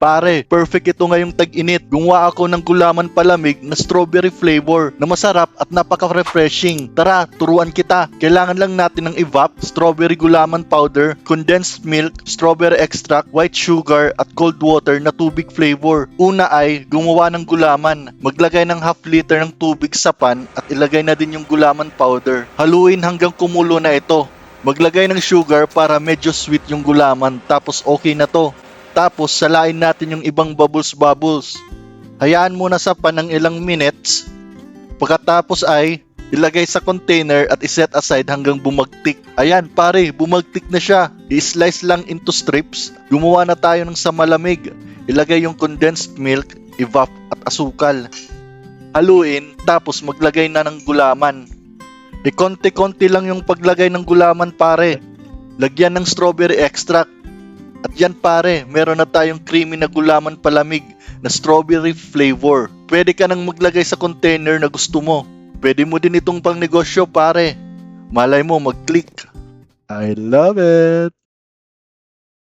Pare, perfect ito ngayong tag-init. Gumawa ako ng gulaman palamig na strawberry flavor na masarap at napaka-refreshing. Tara, turuan kita. Kailangan lang natin ng evap, strawberry gulaman powder, condensed milk, strawberry extract, white sugar at cold water na tubig flavor. Una ay gumawa ng gulaman. Maglagay ng half liter ng tubig sa pan at ilagay na din yung gulaman powder. Haluin hanggang kumulo na ito. Maglagay ng sugar para medyo sweet yung gulaman tapos okay na to. Tapos salain natin yung ibang bubbles-bubbles. Hayaan muna sa pan ng ilang minutes. Pagkatapos ay ilagay sa container at iset aside hanggang bumagtik. Ayan pare, bumagtik na siya. I-slice lang into strips. Gumawa na tayo ng sa malamig. Ilagay yung condensed milk, evap at asukal. Haluin, tapos maglagay na ng gulaman. E konti-konti lang yung paglagay ng gulaman pare. Lagyan ng strawberry extract. At yan pare, meron na tayong creamy na gulaman palamig na strawberry flavor. Pwede ka nang maglagay sa container na gusto mo. Pwede mo din itong pang negosyo pare. Malay mo mag-click. I love it!